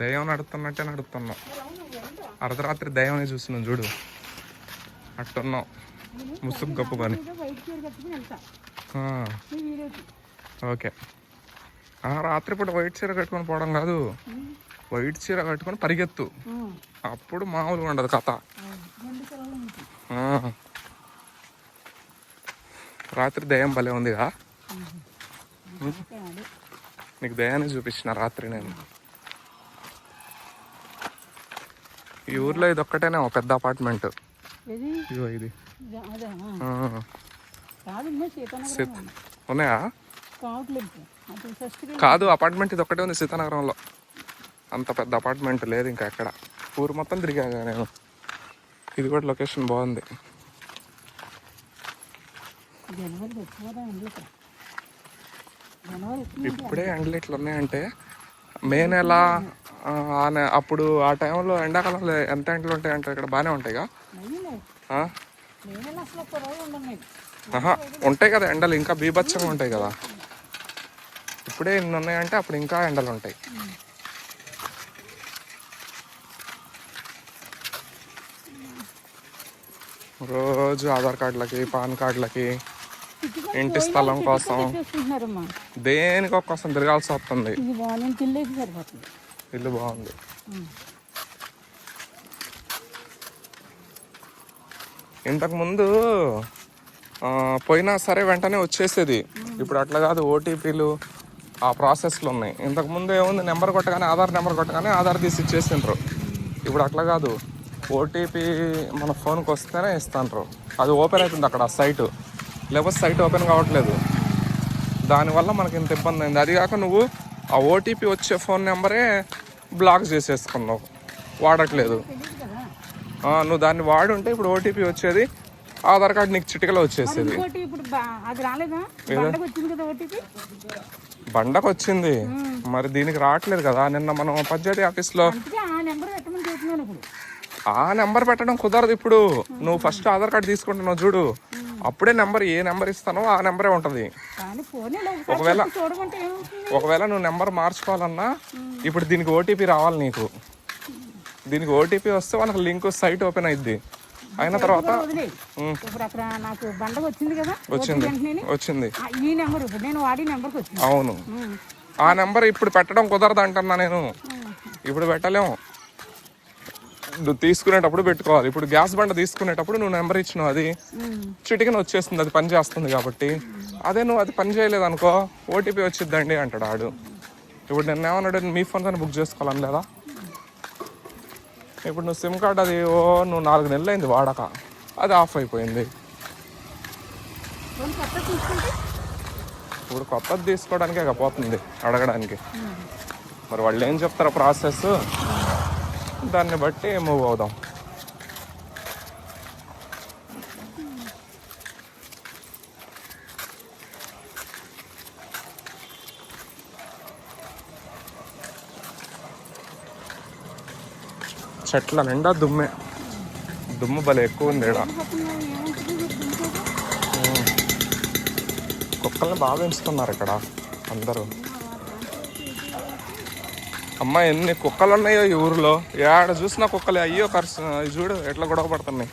దయ్యం నడుతున్నట్టే నడుతున్నాం అర్ధరాత్రి దయ్యం చూస్తున్నాం చూడు. అట్టున్నాం ముసుగు ఈ వీడియోకి ఓకే. రాత్రిపూట వైట్ చీర కట్టుకొని పోవడం కాదు. వైట్ చీర కట్టుకొని పరిగెత్తు. అప్పుడు మామూలుగా ఉండదు కథ. రాత్రి దయ్యం భలే ఉందిగా. నీకు దయాన్ని చూపించిన రాత్రి నేను. ఈ ఊర్లో ఇది ఒక్కటేనే ఒక పెద్ద అపార్ట్మెంట్ ఇది. ఉన్నాయా కాదు అపార్ట్మెంట్ ఇది ఒక్కటే ఉంది సీతానగరంలో. అంత పెద్ద అపార్ట్మెంట్ లేదు ఇంకా ఎక్కడ. ఊరు మొత్తం తిరిగాగా నేను. ఇది కూడా లొకేషన్ బాగుంది. ఇప్పుడే ఎండలు ఇట్లా ఉన్నాయంటే మే నెల అప్పుడు ఆ టైంలో ఎండాకాలంలో ఎంత ఎండలు ఉంటాయి అంటే ఇక్కడ బాగానే ఉంటాయిగా? ఉంటాయి కదా ఎండలు ఇంకా బీభత్సంగా ఉంటాయి కదా? ఇప్పుడే ఇన్ని ఉన్నాయంటే అప్పుడు ఇంకా ఎండలు ఉంటాయి. రోజు ఆధార్ కార్డులకి పాన్ కార్డులకి ఇంటి స్థలం కోసం చేసుకుంటున్నారమ్మా దేనికో కోసం తిరగాల్సి వస్తుంది? ఇల్లు బాగుంది. ఇంతకుముందు పోయినా సరే వెంటనే వచ్చేసేది. ఇప్పుడు అట్లా కాదు ఓటీపీలు ఆ ప్రాసెస్లు ఉన్నాయి. ఇంతకుముందు ఏముంది నెంబర్ కొట్టగానే ఆధార్ నెంబర్ కొట్టగానే ఆధార్ తీసి ఇచ్చేసిండ్రు. ఇప్పుడు అట్లా కాదు ఓటీపీ మన ఫోన్కి వస్తేనే ఇస్తాండ్రు. అది ఓపెన్ అవుతుంది అక్కడ సైట్. లేకపోతే సైట్ ఓపెన్ కావట్లేదు. దానివల్ల మనకి ఇంత ఇబ్బంది అయింది. అది కాక నువ్వు ఆ ఓటీపీ వచ్చే ఫోన్ నెంబరే బ్లాక్ చేసేసుకున్నావు. వాడట్లేదు. నువ్వు దాన్ని వాడుంటే ఇప్పుడు ఓటీపీ వచ్చేది ఆధార్ కార్డు నీకు చిటికలో వచ్చేసేది. బండకు వచ్చింది మరి దీనికి రావట్లేదు కదా. నిన్న మనం పంచాయతీ ఆఫీస్లో ఆ నెంబర్ పెట్టడం కుదరదు ఇప్పుడు. నువ్వు ఫస్ట్ ఆధార్ కార్డు తీసుకుంటున్నావు చూడు. అప్పుడే నెంబర్ ఏ నెంబర్ ఇస్తానో ఆ నెంబరే ఉంటుంది. ఒకవేళ ఒకవేళ నువ్వు నెంబర్ మార్చుకోవాలన్నా ఇప్పుడు దీనికి ఓటీపీ రావాలి నీకు. దీనికి ఓటీపీ వస్తే మనకు లింక్ సైట్ ఓపెన్ అయింది అయిన తర్వాత నాకు వచ్చింది కదా వచ్చింది. ఈ నెంబర్ ఇప్పుడు నేను వాడి నెంబర్కి వచ్చింది. అవును. ఆ నెంబర్ ఇప్పుడు పెట్టడం కుదరదు అంటున్నా నేను. ఇప్పుడు పెట్టలేము. నువ్వు తీసుకునేటప్పుడు పెట్టుకోవాలి. ఇప్పుడు గ్యాస్ బండ తీసుకునేటప్పుడు నువ్వు నెంబర్ ఇచ్చినావు అది. చిటికన వచ్చేస్తుంది అది పని చేస్తుంది కాబట్టి. అదే నువ్వు అది పని చేయలేదు అనుకో ఓటీపీ వచ్చిద్దండి అంటాడు ఆడు. ఇప్పుడు నేను ఏమన్నాడు మీ ఫోన్తో బుక్ చేసుకోవాలని లేదా? ఇప్పుడు నువ్వు సిమ్ కార్డ్ అది ఓ నువ్వు నాలుగు నెలలు అయింది వాడక. అది ఆఫ్ అయిపోయింది. ఇప్పుడు కొత్తది తీసుకోవడానికే పోతుంది అడగడానికి. మరి వాళ్ళు ఏం చెప్తారో ప్రాసెస్? దాన్ని బట్టి మూవ్ అవుదాం. చెట్ల నిండా దుమ్మే. దుమ్ము భలే ఎక్కువ ఉంది దుమ్ముకోదు. కుక్కల్ని బాగా పెంచుతున్నారు ఇక్కడ అందరూ. అమ్మ ఎన్ని కుక్కలు ఉన్నాయో ఈ ఊరిలో. ఏడ చూసినా కుక్కలే. అయ్యో కర్స్ చూడు ఎట్లా గొడవ పడుతున్నాయి.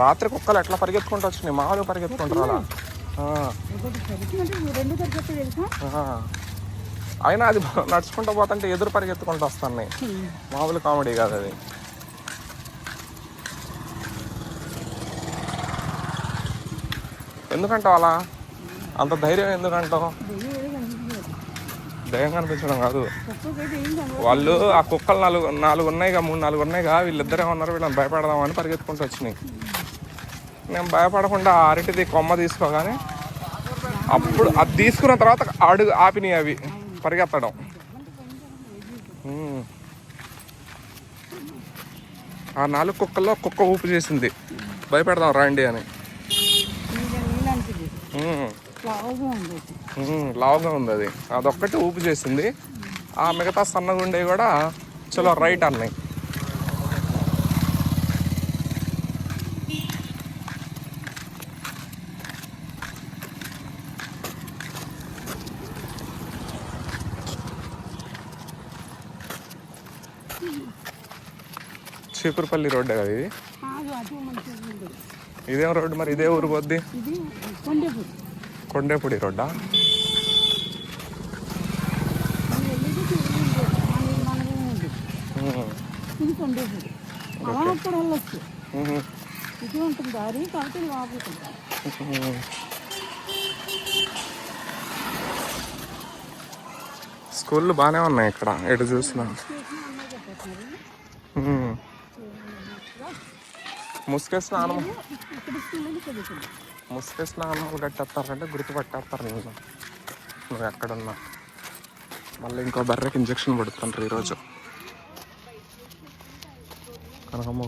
రాత్రి కుక్కలు ఎట్లా పరిగెత్తుకుంటూ వచ్చినాయి? మామూలుగా పరిగెత్తుకుంటారు అలా. అయినా అది నడుచుకుంటూ పోతుంటే ఎదురు పరిగెత్తుకుంటూ వస్తున్నాయి. మామూలు కామెడీ కాదు అది. ఎందుకంటావు అలా? అంత ధైర్యం ఎందుకంటావు? ధైర్యం కనిపించడం కాదు. వాళ్ళు ఆ కుక్కలు నాలుగు నాలుగు ఉన్నాయిగా మూడు నాలుగు ఉన్నాయిగా వీళ్ళిద్దరే ఉన్నారు వీళ్ళని భయపడదామని పరిగెత్తుకుంటూ వచ్చినాయి. నేను భయపడకుండా ఆ అరటిది కొమ్మ తీసుకోగానే అప్పుడు అది తీసుకున్న తర్వాత అడుగు ఆపినాయి అవి పరిగెత్తడం. ఆ నాలుగు కుక్కల్లో కుక్క ఊపు చేసింది. భయపెడదాం రండి అని. లావుగా ఉంది అది అదొక్కటి ఊపు చేసింది. ఆ మిగతా సన్నగా ఉండేవి కూడా చలో రైట్ అన్నాయి. చీపురుపల్లి రోడ్డే కదా ఇది? ఇదేం రోడ్డు మరి? ఇదే ఊరు పోద్ది కొండేపూడి రోడ్డా? అలా అక్కడ వెళ్ళొచ్చు ఇది ఉంటుంది దారి కాబట్టి లోపలికి స్కూళ్ళు బాగానే ఉన్నాయి ఇక్కడ ఎటు చూసినా. ముసుకే స్నానం. ముసుకే స్నానాలు కట్టేస్తారంటే గుర్తుపట్టేస్తారు నేను నువ్వు ఎక్కడున్నా. మళ్ళీ ఇంకో బర్రెకి ఇంజక్షన్ పడుతుంటారు ఈరోజు. కనకమ్మ.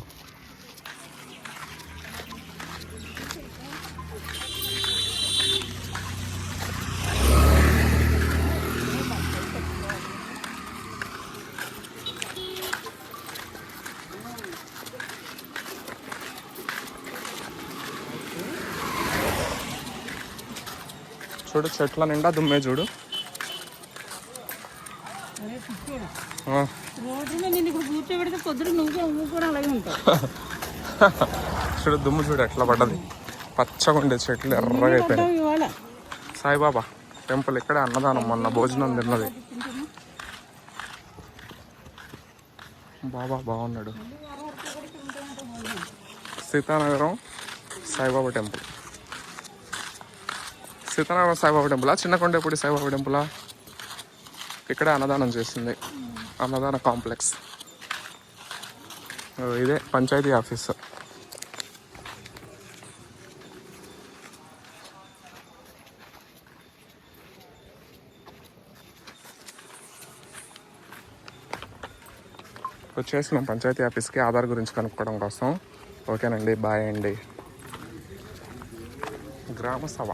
చూడు చెట్ల నిండా దుమ్మే చూడు అరే పిచ్చోడు ఆ. రోడ్డు మీద నేను ఇప్పుడు కూర్చోబెడితే పొద్దున నువ్వు నువ్వు కూడా అలాగే ఉంటావు చూడు దుమ్ము చూడు ఎట్లా పడ్డది. పచ్చగా ఉండే చెట్లు ఎర్రగా సాయిబాబా టెంపుల్ ఇక్కడే అన్నదానం మొన్న భోజనం తిన్నది. బాబా బాగున్నాడు. సీతానగరం సాయిబాబా టెంపుల్. సీతానగరం సాయిబాబా టెంపులా? చిన్న కొండపూడి సాయిబాబా టెంపులా? ఇక్కడే అన్నదానం చేసింది. అన్నదాన కాంప్లెక్స్. ఇదే పంచాయతీ ఆఫీస్. వచ్చేసి మేము పంచాయతీ ఆఫీస్కి. ఆధార్ గురించి కనుక్కోవడం కోసం. ఓకేనండి బాయ్ అండి. గ్రామ సభ.